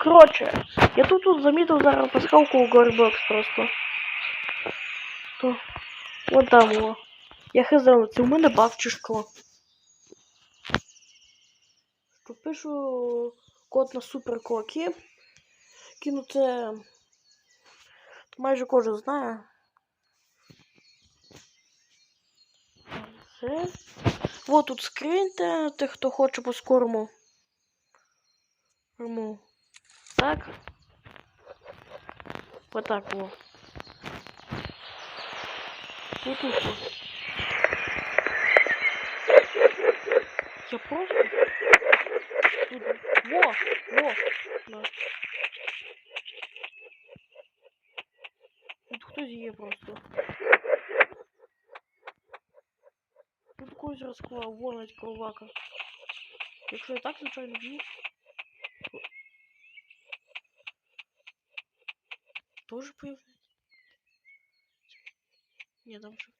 Коротше, я тут тут замітив зараз пасхалку у Горбокс просто. То. Вон там о. Я хизав, це у мене баг чи пишу код на супер коки. Кину це. Майже кожен знає. Все. Вот тут скриньте, тих, хто хоче по скорому. Корму. Так. Вот так вот. Тут вот. Я просто... Во! Во! Да. Тут хтось є просто. Тут когось розклав, вон навіть кровака. Якщо я так звичайно б'ю, тоже появляется? Не, там что?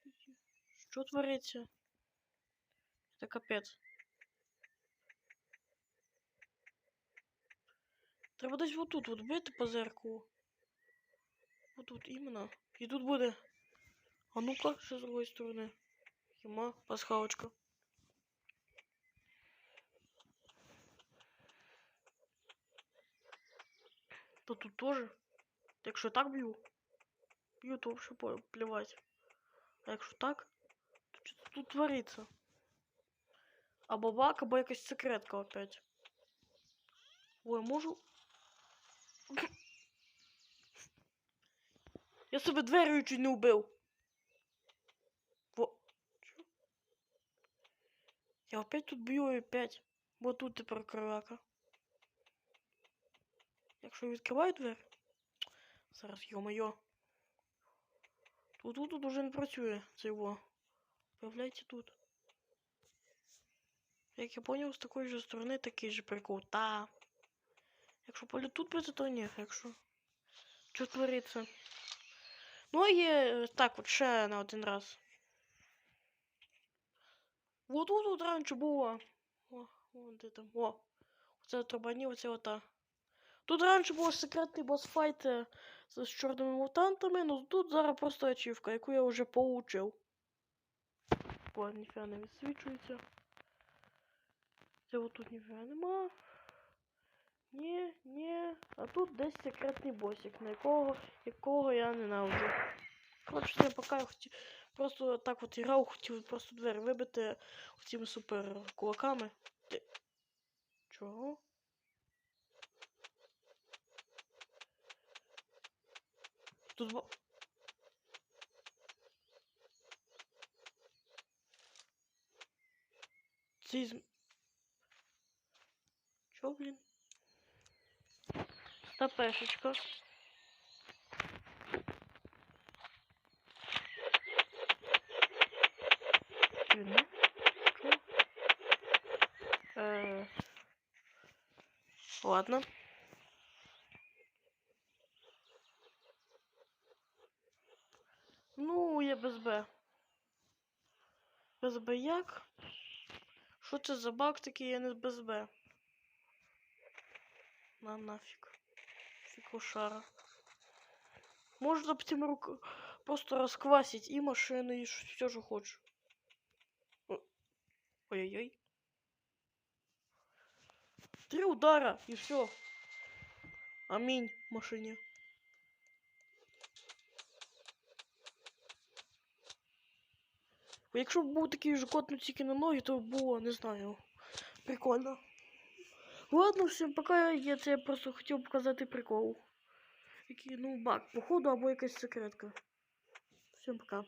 Что творится? Это капец. Треба десь вот тут вот бити по зеркалу. Вот тут іменно. І тут буде. А ну-ка, ще з другої сторони. Хіма, пасхалочка. То тут тоже. Якщо так б'ю, б'ю, то взагалі плівать. А якщо так, то що тут твориться? Або бак, або якась секретка опять. Ой, можу. Я себе дверю чуть не вбив. Во. Я опять тут б'ю і опять. Бо тут тепер кровака. Якщо відкриваю двері. Зараз, йо-моє. Тут, тут, тут уже не працює це його. Появляється тут. Як я поняв, з такої ж сторони такий же прикол. Та. Якщо полю тут прийти, то ні, якщо. Що твориться? Ну, є е, так от ще на один раз. Вот тут от раніше було. О, де там. О. Оце трубані, оце ота. Тут раніше був секретний босфайт е, з чорними мутантами, ну тут зараз просто ачівка, яку я вже получив. Бо ніфіга не відсвічується. Це отут ніфіга нема. Ні, ні. А тут десь секретний босик, на якого, якого я ненавиджу. Коротше, я поки я хотів просто так от грав, хотів просто двері вибити цими супер кулаками. Чого? Тут бо... Це. Чо, блін? Стапешечка. Блін, ну, чо? Е... Ладно. Ну, я без Б. Без Б як? Що це за баг такий, я не без Б. На нафиг. Фикушара. Можно потім рук... просто расквасить и машину, и все же хочешь. Ой-ой-ой. Три удара, и все. Аминь машине. Якщо б був такий же кот, ну тільки на ноги, то було, не знаю. Прикольно. Ладно, всім пока. Я це просто хотів показати прикол. Який, ну, баг, походу, або якась секретка. Всім пока.